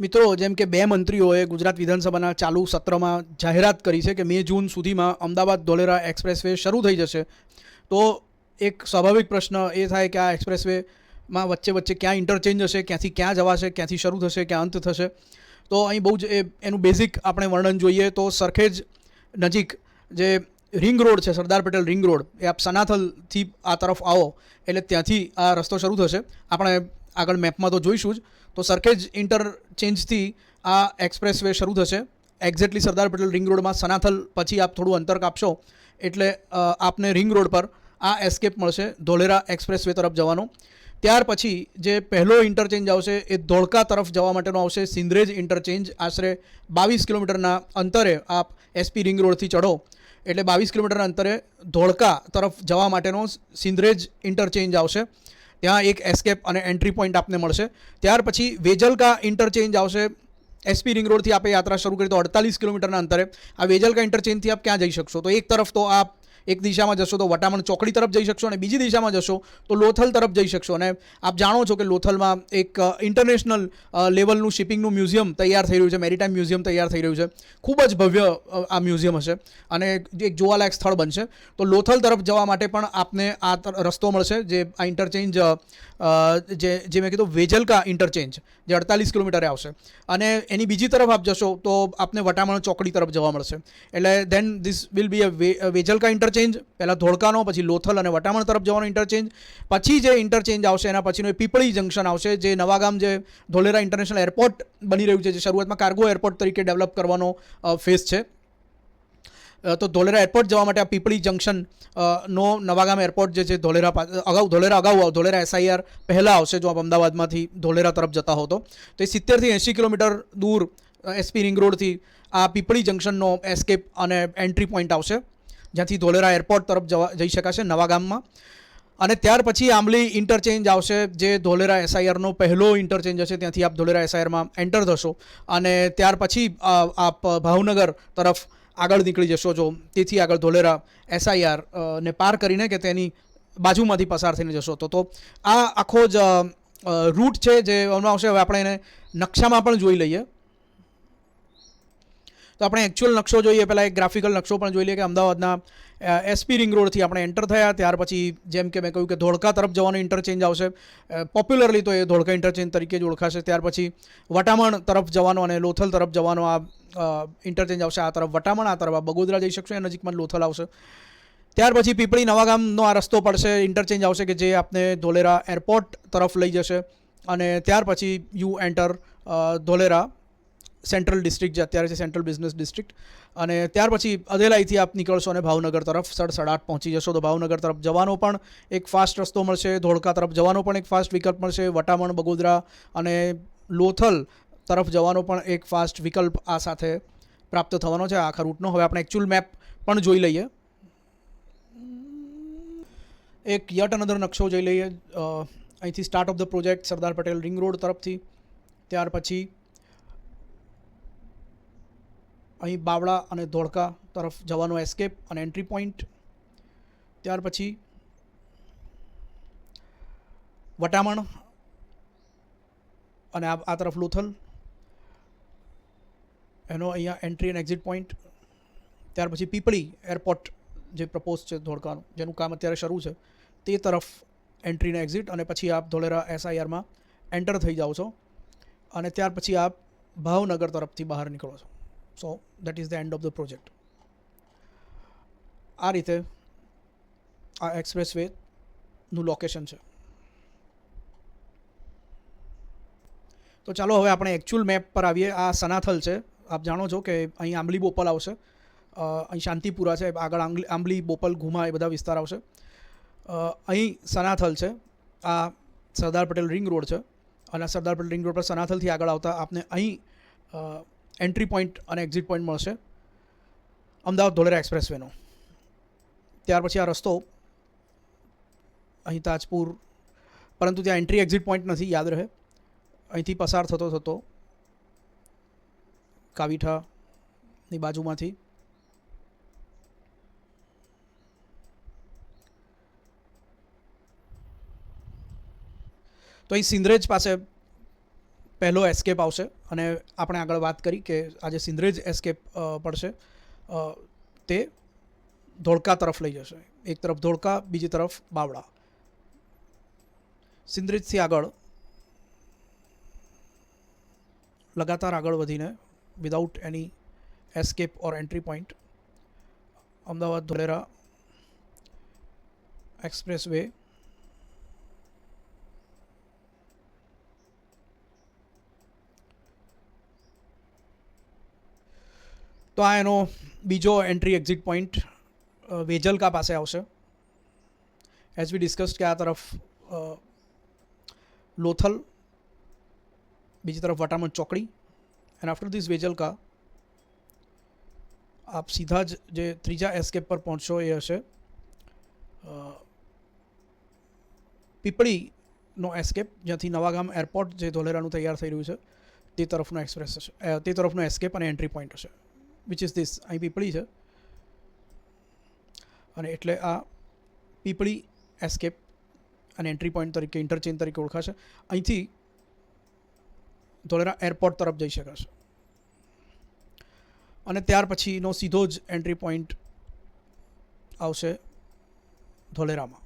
મિત્રો, જેમ કે બે મંત્રીઓએ ગુજરાત વિધાનસભાના ચાલુ સત્રમાં જાહેરાત કરી છે કે મે જૂન સુધીમાં અમદાવાદ ધોલેરા એક્સપ્રેસવે શરૂ થઈ જશે. તો એક સ્વાભાવિક પ્રશ્ન એ થાય કે આ એક્સપ્રેસવેમાં વચ્ચે વચ્ચે ક્યાં ઇન્ટરચેન્જ હશે, ક્યાંથી ક્યાં જવાશે, ક્યાંથી શરૂ થશે, ક્યાં અંત થશે? તો અહીં બહુ જ એનું બેઝિક આપણે વર્ણન જોઈએ તો સરખેજ નજીક જે રિંગ રોડ છે, સરદાર પટેલ રિંગ રોડ એ આપ સનાથલથી આ તરફ આવો, એટલે ત્યાંથી આ રસ્તો શરૂ થશે. આપણે આગળ મેપમાં તો જોઈશું જ. તો સરખેજ ઇન્ટરચેન્જથી આ એક્સપ્રેસ વે શરૂ થશે. એક્ઝેક્ટલી સરદાર પટેલ રિંગ રોડમાં સનાથલ પછી આપ થોડું અંતર કાપશો. એટલે આપને રિંગ રોડ પર આ એસ્કેપ મળશે ધોલેરા એક્સપ્રેસ વે તરફ જવાનો. ત્યાર પછી જે પહેલો ઇન્ટરચેન્જ આવશે એ ધોળકા તરફ જવા માટેનો આવશે. સિંદ્રેજ ઇન્ટરચેન્જ આશરે બાવીસ કિલોમીટરના અંતરે આપ એસપી રિંગ રોડથી ચઢો. એટલે બાવીસ કિલોમીટરના અંતરે ધોળકા તરફ જવા માટેનો સિંદ્રેજ ઇન્ટરચેન્જ આવશે. ત્યાં એક એસ્કેપ અને એન્ટ્રી પોઈન્ટ આપને મળશે. ત્યાર પછી વેજલકા ઇન્ટરચેન્જ આવશે. એસપી રિંગ રોડથી આપણે યાત્રા શરૂ કરી, તો અડતાલીસ કિલોમીટરના અંતરે. આ વેજલકા ઇન્ટરચેન્જથી આપ ક્યાં જઈ શકશો? તો એક તરફ તો આપ એક દિશામાં જશો તો વટામણ ચોકડી તરફ જઈ શકશો અને બીજી દિશામાં જશો તો લોથલ તરફ જઈ શકશો. અને આપ જાણો છો કે લોથલમાં એક ઇન્ટરનેશનલ લેવલનું શિપિંગનું મ્યુઝિયમ તૈયાર થઈ રહ્યું છે મેરીટાઈમ મ્યુઝિયમ તૈયાર થઈ રહ્યું છે. ખૂબ જ ભવ્ય આ મ્યુઝિયમ હશે અને એક જોવાલાયક સ્થળ બનશે. તો લોથલ તરફ જવા માટે પણ આપને આ રસ્તો મળશે જે આ ઇન્ટરચેન્જ જે જે મેં કીધું વેજલકા ઇન્ટરચેન્જ જે અડતાલીસ કિલોમીટરે આવશે. અને એની બીજી તરફ આપ જશો તો આપને વટામણ ચોકડી તરફ જવા મળશે. એટલે then this will be a, Vejalka interchange પહેલાં ધોળકાનો, પછી લોથલ અને વટામણ તરફ જવાનો ઇન્ટરચેન્જ પછી જે ઇન્ટરચેન્જ આવશે, એના પછીનું એ પીપળી જંકશન આવશે, જે નવાગામ જે ધોલેરા ઇન્ટરનેશનલ એરપોર્ટ બની રહ્યું છે, જે શરૂઆતમાં કાર્ગો એરપોર્ટ તરીકે ડેવલપ કરવાનો ફેસ છે. તો ધોલેરા એરપોર્ટ જવા માટે આ પીપળી જંકશન નો નવાગામ એરપોર્ટ જે છે, ધોલેરા અગાઉ ધોલેરા અગાઉ ધોલેરા એસઆઈઆર પહેલાં આવશે, જો આપ અમદાવાદમાંથી ધોલેરા તરફ જતા હો તો. તો એ સિત્તેરથી એંશી કિલોમીટર દૂર એસપી રિંગ રોડથી આ પીપળી જંકશનનો એસ્કેપ અને એન્ટ્રી પોઈન્ટ આવશે. જ્યાંથી ધોલેરા એરપોર્ટ તરફ જવા જઈ શકાશે નવા ગામમાં. અને ત્યાર પછી આંબલી ઇન્ટરચેન્જ આવશે, જે ધોલેરા એસઆઈઆરનો પહેલો ઇન્ટરચેન્જ હશે, ત્યાંથી આપ ધોલેરા એસઆઈઆરમાં એન્ટર થશો. અને ત્યાર પછી આપ ભાવનગર તરફ આગળ નીકળી જશો જો, તેથી આગળ ધોલેરા એસઆઈઆર ને પાર કરીને કે તેની બાજુમાંથી પસાર થઈને જશો. તો તો આ આખો જ રૂટ છે જે આવશે. હવે આપણે એને નકશામાં પણ જોઈ લઈએ. તો આપણે એકચ્યુઅલ નકશો જોઈએ. પહેલાં એક ગ્રાફિકલ નકશો પણ જોઈ લઈએ કે અમદાવાદના એસપી રિંગ રોડથી આપણે એન્ટર થયા. ત્યાર પછી જેમ કે મેં કહ્યું કે ધોળકા તરફ જવાનો ઇન્ટરચેન્જ આવશે. પોપ્યુલરલી તો એ ધોળકા ઇન્ટરચેન્જ તરીકે જ ઓળખાશે. ત્યાર પછી વટામણ તરફ જવાનો અને લોથલ તરફ જવાનો આ ઇન્ટરચેન્જ આવશે. આ તરફ વટામણ, આ તરફ આ બગોદરા જઈ શકશો. એ નજીકમાં લોથલ આવશે. ત્યાર પછી પીપળી નવાગામનો આ રસ્તો પડશે. ઇન્ટરચેન્જ આવશે કે જે આપને ધોલેરા એરપોર્ટ તરફ લઈ જશે. અને ત્યાર પછી you enter Dholera central district જે અત્યારે છે, સેન્ટ્રલ બિઝનેસ ડિસ્ટ્રિક્ટ. અને ત્યાર પછી અધેલાઈથી આપ નીકળશો અને ભાવનગર તરફ સડસડાટ પહોંચી જશો. તો ભાવનગર તરફ જવાનો પણ એક ફાસ્ટ રસ્તો મળશે. ધોળકા તરફ જવાનો પણ એક ફાસ્ટ વિકલ્પ મળશે. વટામણ, બગોદરા અને લોથલ તરફ જવાનો પણ એક ફાસ્ટ વિકલ્પ આ સાથે પ્રાપ્ત થવાનો છે. આખા રૂટનો હવે આપણે એકચ્યુઅલ મેપ પણ જોઈ લઈએ. એક યટ અનધર નકશો જોઈ લઈએ. અહીંથી start of the project Sardar Patel ring road તરફથી. ત્યાર પછી અહીં બાવળા અને ધોળકા તરફ જવાનો એસ્કેપ અને એન્ટ્રી પોઈન્ટ ત્યાર પછી વટામણ અને આ આ તરફ લોથલ. એનો અહીંયા એન્ટ્રી અને એક્ઝિટ પોઈન્ટ ત્યાર પછી પીપળી એરપોર્ટ જે પ્રપોઝ છે ધોળકાનું, જેનું કામ અત્યારે શરૂ છે, તે તરફ એન્ટ્રી અને એક્ઝિટ અને પછી આપ ધોલેરા એસઆઈઆરમાં એન્ટર થઈ જાઓ છો. અને ત્યાર પછી આપ ભાવનગર તરફથી બહાર નીકળો છો. So that is the end of the project આ રીતે આ એક્સપ્રેસ વેનું લોકેશન છે. તો ચાલો હવે આપણે એકચ્યુઅલ મેપ પર આવીએ. આ સનાથલ છે. આપ જાણો છો કે અહીં આંબલી બોપલ આવશે. અહીં શાંતિપુરા છે. આગળ આંબલી બોપલ, ઘુમા એ બધા વિસ્તાર આવશે. અહીં સનાથલ છે. આ સરદાર પટેલ રિંગ રોડ છે. અને સરદાર પટેલ રિંગ રોડ પર સનાથલથી આગળ આવતા આપને અહીં એન્ટ્રી પોઈન્ટ અને એક્ઝિટ પોઈન્ટ મળશે. અમદાવાદ ધોલેરા એક્સપ્રેસ વેનો ત્યાર પછી આ રસ્તો અહીં તાજપુર, પરંતુ ત્યાં એન્ટ્રી એક્ઝિટ પોઈન્ટ નથી, યાદ રહે. અહીંથી પસાર થતો થતો કાવીઠાની બાજુમાંથી તો અહીં સિંદ્રેજ પાસે પહેલો એસ્કેપ આવશે અને આપણે આગળ વાત કરી કે આજે સિંધરેજ એસ્કેપ પડશે. તે ધોળકા તરફ લઈ જશે. એક તરફ ધોળકા, બીજી તરફ બાવળા. સિંધરેજથી આગળ લગાતાર આગળ વધીને without any escape or entry point Ahmedabad Dholera expressway તો આ એનો બીજો એન્ટ્રી એક્ઝિટ પોઈન્ટ વેજલકા પાસે આવશે. એઝ વી ડિસ્કસ કે આ તરફ લોથલ, બીજી તરફ વટામણ ચોકડી એન્ડ આફ્ટર ધીસ વેજલકા આપ સીધા જ જે ત્રીજા એસ્કેપ પર પહોંચશો એ હશે પીપળીનો એસ્કેપ જ્યાંથી નવાગામ એરપોર્ટ જે ધોલેરાનું તૈયાર થઈ રહ્યું છે, તે તરફનો એક્સપ્રેસ હશે તે તરફનો એસ્કેપ અને એન્ટ્રી પોઈન્ટ હશે. વિચ ઇઝ ધીસ અહીં પીપળી છે. અને એટલે આ પીપળી એસ્કેપ અને એન્ટ્રી પોઈન્ટ તરીકે ઇન્ટરચેન્જ તરીકે ઓળખાશે. અહીંથી ધોલેરા એરપોર્ટ તરફ જઈ શકાશે. અને ત્યાર પછીનો સીધો જ એન્ટ્રી પોઈન્ટ આવશે ધોલેરામાં.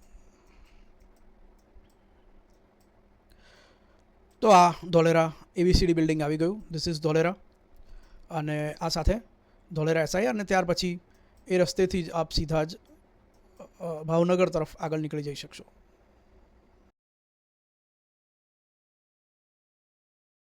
તો આ ધોલેરા એવીસીડી બિલ્ડિંગ આવી ગયું. This is Dholera. અને આ સાથે ધોલેરા એસઆઈ અને ત્યાર પછી એ રસ્તેથી જ આપ સીધા જ ભાવનગર તરફ આગળ નીકળી જઈ શકશો.